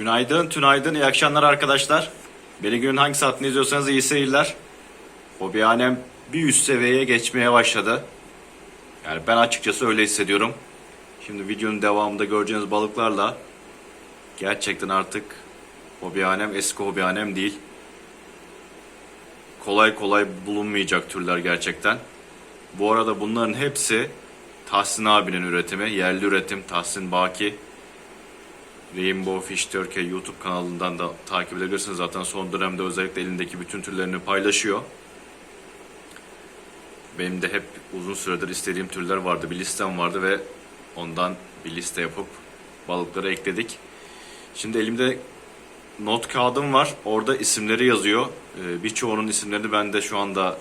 Günaydın, tünaydın, iyi akşamlar arkadaşlar. Beni günün hangi saatinde izliyorsanız iyi seyirler. Hobihanem bir üst seviyeye geçmeye başladı. Yani ben açıkçası öyle hissediyorum. Şimdi videonun devamında göreceğiniz balıklarla gerçekten artık hobihanem eski hobihanem değil. Kolay kolay bulunmayacak türler gerçekten. Bu arada bunların hepsi Tahsin abinin üretimi, yerli üretim Tahsin Baki. Rainbow Fish Turkey YouTube kanalından da takip edebilirsiniz. Zaten son dönemde özellikle elindeki bütün türlerini paylaşıyor. Benim de hep uzun süredir istediğim türler vardı. Bir listem vardı ve ondan bir liste yapıp balıkları ekledik. Şimdi elimde not kağıdım var. Orada isimleri yazıyor. Ee, Birçoğunun isimleri bende şu anda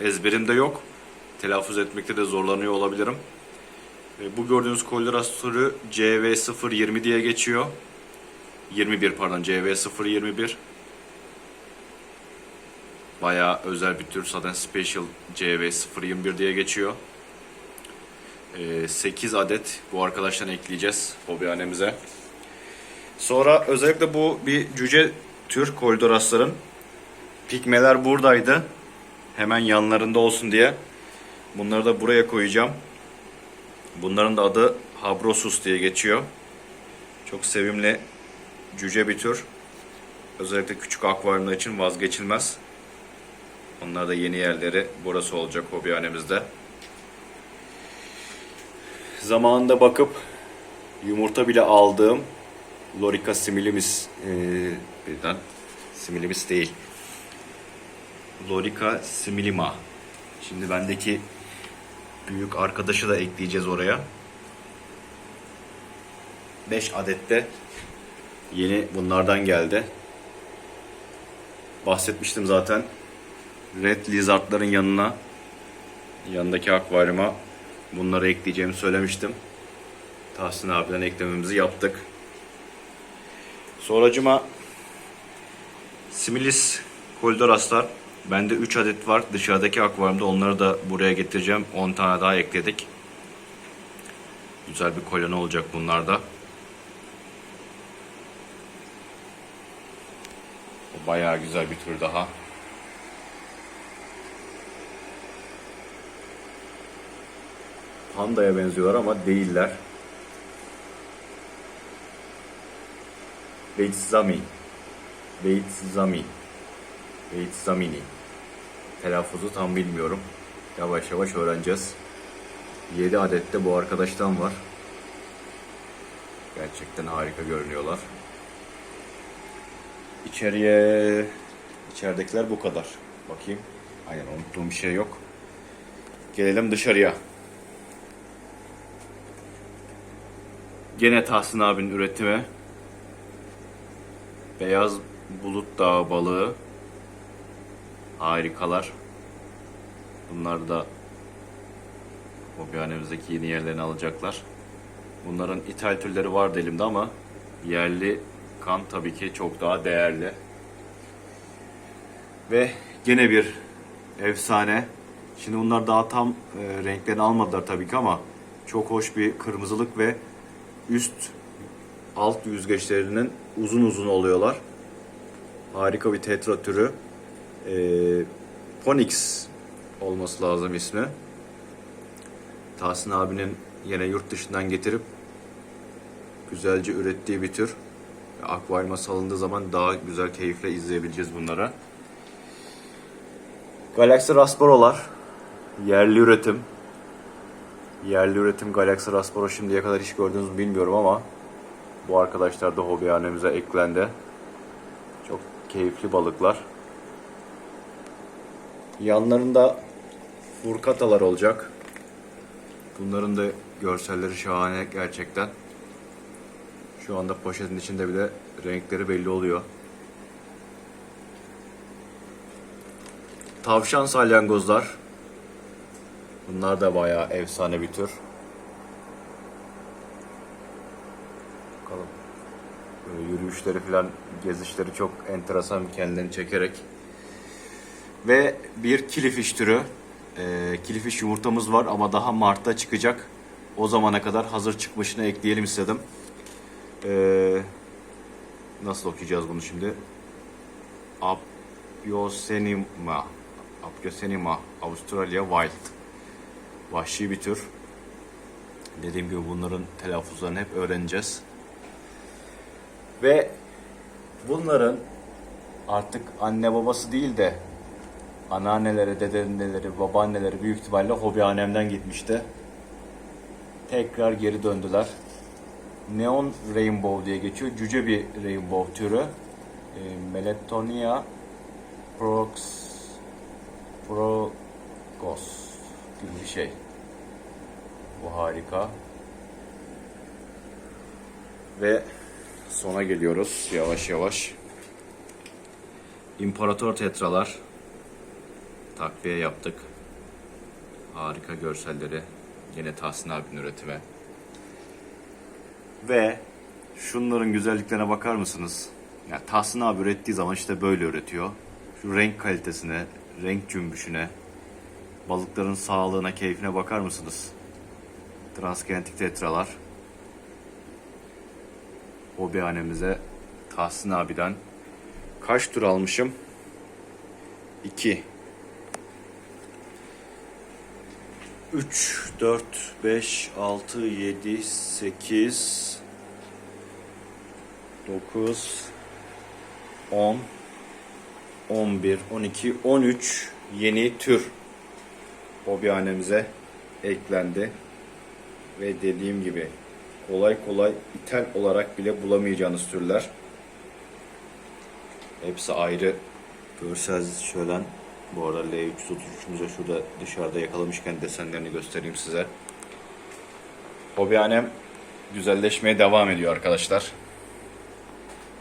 ezberimde yok. Telaffuz etmekte de zorlanıyor olabilirim. E, Bu gördüğünüz türü CV020 diye geçiyor. 21 pardon CV021. Bayağı özel bir tür zaten Special CV021 diye geçiyor. 8 adet bu arkadaştan ekleyeceğiz hobihanemize. Sonra özellikle bu bir cüce tür koridorasların pikmeler buradaydı. Hemen yanlarında olsun diye. Bunları da buraya koyacağım. Bunların da adı Habrosus diye geçiyor. Çok sevimli cüce bir tür. Özellikle küçük akvaryumlar için vazgeçilmez. Onlar da yeni yerleri burası olacak hobihanemizde. Zamanında bakıp yumurta bile aldığım Lorica similimis ee, birden similimis değil. Lorica similima. Şimdi bendeki büyük arkadaşı da ekleyeceğiz oraya. 5 adet de yeni bunlardan geldi. Bahsetmiştim zaten. Red Lizard'ların yanına yanındaki akvaryuma bunları ekleyeceğimi söylemiştim. Tahsin abiden eklememizi yaptık. Sonracıma Similis Koldoraslar. Bende 3 adet var. Dışarıdaki akvaryumda onları da buraya getireceğim. 10 tane daha ekledik. Güzel bir koloni olacak bunlar da. Bayağı güzel bir tür daha. Pandaya benziyorlar ama değiller. Beitzami. Beitzami. Beitzamini. Telaffuzu tam bilmiyorum. Yavaş yavaş öğreneceğiz. 7 adet de bu arkadaştan var. Gerçekten harika görünüyorlar. İçeriye içeridekiler bu kadar. Bakayım. Aynen unuttuğum bir şey yok. Gelelim dışarıya. Gene Tahsin abinin üretimi. Beyaz bulut dağı balığı. Harikalar. Bunlar da hobihanemizdeki yeni yerlerini alacaklar. Bunların ithal türleri vardı elimde ama yerli kan tabii ki çok daha değerli. Ve gene bir efsane. Şimdi bunlar daha tam e, renklerini almadılar tabii ki ama çok hoş bir kırmızılık ve üst alt yüzgeçlerinin uzun uzun oluyorlar. Harika bir tetra türü. E, Ponix olması lazım ismi. Tahsin abinin yine yurt dışından getirip güzelce ürettiği bir tür. Akvaryuma salındığı zaman daha güzel keyifle izleyebileceğiz bunları. Galaxy Rasparolar yerli üretim. Yerli üretim Galaxy Rasparo şimdiye kadar hiç gördünüz mü bilmiyorum ama bu arkadaşlar da hobihanemize eklendi. Çok keyifli balıklar. Yanlarında furkatalar olacak. Bunların da görselleri şahane gerçekten. Şu anda poşetin içinde bile renkleri belli oluyor. Tavşan salyangozlar. Bunlar da bayağı efsane bir tür. Bakalım. Böyle yürüyüşleri falan, gezişleri çok enteresan kendilerini çekerek. Ve bir kilifiş türü. Ee, kilifiş yumurtamız var ama daha Mart'ta çıkacak. O zamana kadar hazır çıkmışını ekleyelim istedim. Ee, nasıl okuyacağız bunu şimdi? Apyosenima. Apyosenima. Avustralya Wild. Vahşi bir tür. Dediğim gibi bunların telaffuzlarını hep öğreneceğiz. Ve bunların artık anne babası değil de anneanneleri, dedeanneleri, babaanneleri büyük ihtimalle hobihanemden gitmişti. Tekrar geri döndüler. Neon Rainbow diye geçiyor. Cüce bir rainbow türü. E, Melatonia prox, progos gibi bir şey. Bu harika. Ve sona geliyoruz yavaş yavaş. İmparator tetralar takviye yaptık. Harika görselleri. Yine Tahsin abinin üretimi. Ve şunların güzelliklerine bakar mısınız? Ya Tahsin abi ürettiği zaman işte böyle üretiyor. Şu renk kalitesine, renk cümbüşüne, balıkların sağlığına, keyfine bakar mısınız? Transgenetik tetralar. Hobihanemize Tahsin abiden kaç tur almışım? 2 3, 4, 5, 6, 7, 8, 9, 10, 11, 12, 13 yeni tür hobihanemize eklendi. Ve dediğim gibi kolay kolay ithal olarak bile bulamayacağınız türler. Hepsi ayrı görsel şölen. Bu arada L333'ümüze şurada dışarıda yakalamışken desenlerini göstereyim size. Hobihanem güzelleşmeye devam ediyor arkadaşlar.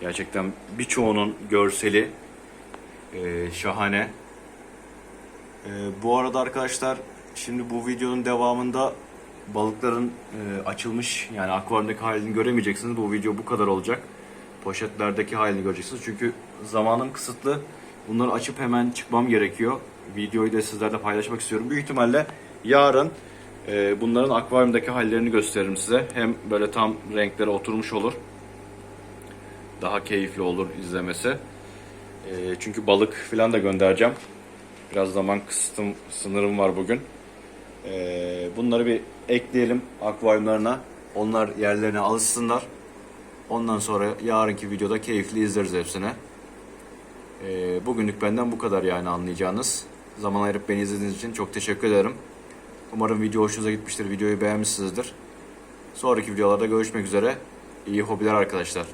Gerçekten birçoğunun görseli e, şahane. E, bu arada arkadaşlar şimdi bu videonun devamında balıkların e, açılmış yani akvaryumdaki halini göremeyeceksiniz. Bu video bu kadar olacak. Poşetlerdeki halini göreceksiniz. Çünkü zamanım kısıtlı. Bunları açıp hemen çıkmam gerekiyor. Videoyu da sizlerle paylaşmak istiyorum. Büyük ihtimalle yarın e, bunların akvaryumdaki hallerini gösteririm size. Hem böyle tam renklere oturmuş olur. Daha keyifli olur izlemesi. E, çünkü balık falan da göndereceğim. Biraz zaman kısıtım, sınırım var bugün. E, bunları bir ekleyelim akvaryumlarına. Onlar yerlerine alışsınlar. Ondan sonra yarınki videoda keyifli izleriz hepsini. Ee, bugünlük benden bu kadar yani anlayacağınız. Zaman ayırıp beni izlediğiniz için çok teşekkür ederim. Umarım video hoşunuza gitmiştir. Videoyu beğenmişsinizdir. Sonraki videolarda görüşmek üzere. İyi hobiler arkadaşlar.